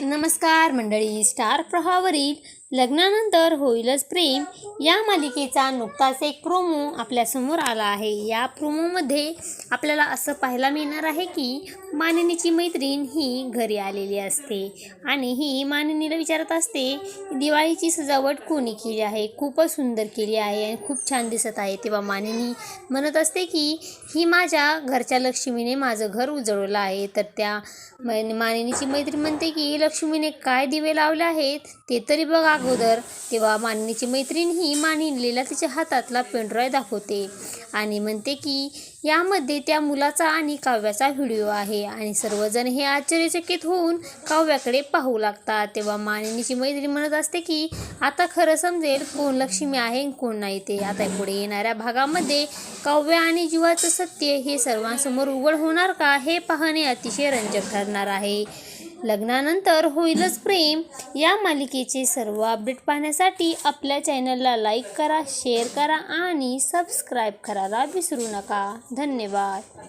नमस्कार मंडळी स्टार प्रहावरील लग्नानंतर होईलच प्रेम. या मालिकेचा नुकताच एक प्रोमो आपल्यासमोर आला आहे. या प्रोमोमध्ये आपल्याला असं पाहायला मिळणार आहे की मानिनीची मैत्रीण ही घरी आलेली असते आणि ही मानिनीला विचारत असते दिवाळीची सजावट कोणी केली आहे? खूपच सुंदर केली आहे आणि खूप छान दिसत आहे. तेव्हा मानिनी म्हणत असते की ही माझ्या घरच्या लक्ष्मीने माझं घर उजळवलं आहे. तर त्या मै- मानिनीची मैत्रीण म्हणते की लक्ष्मीने काय दिवे लावले आहेत? ते तरी बघा अगोदर तेव्हा मानिनीची मैत्रीण ही मानिनीला तिच्या हातातला पेनड्रॉय दाखवते आणि म्हणते की यामध्ये त्या मुलाचा आणि काव्याचा व्हिडिओ आहे आणि सर्वजण हे आश्चर्यचकित होऊन काव्याकडे पाहू लागतात. तेव्हा मानिनीची मैत्रीण म्हणत असते की आता खरं समजेल कोण लक्ष्मी आहे कोण नाही ते. आता पुढे येणाऱ्या भागामध्ये काव्य आणि जीवाचं सत्य हे सर्वांसमोर उघड होणार का हे पाहणे अतिशय रंजक ठरणार आहे. लग्नानंतर होईलच प्रेम. या मालिकेचे सर्व अपडेट पाहण्यासाठी आपल्या चॅनलला लाईक करा शेअर करा आणि सबस्क्राईब करायला विसरू नका. धन्यवाद.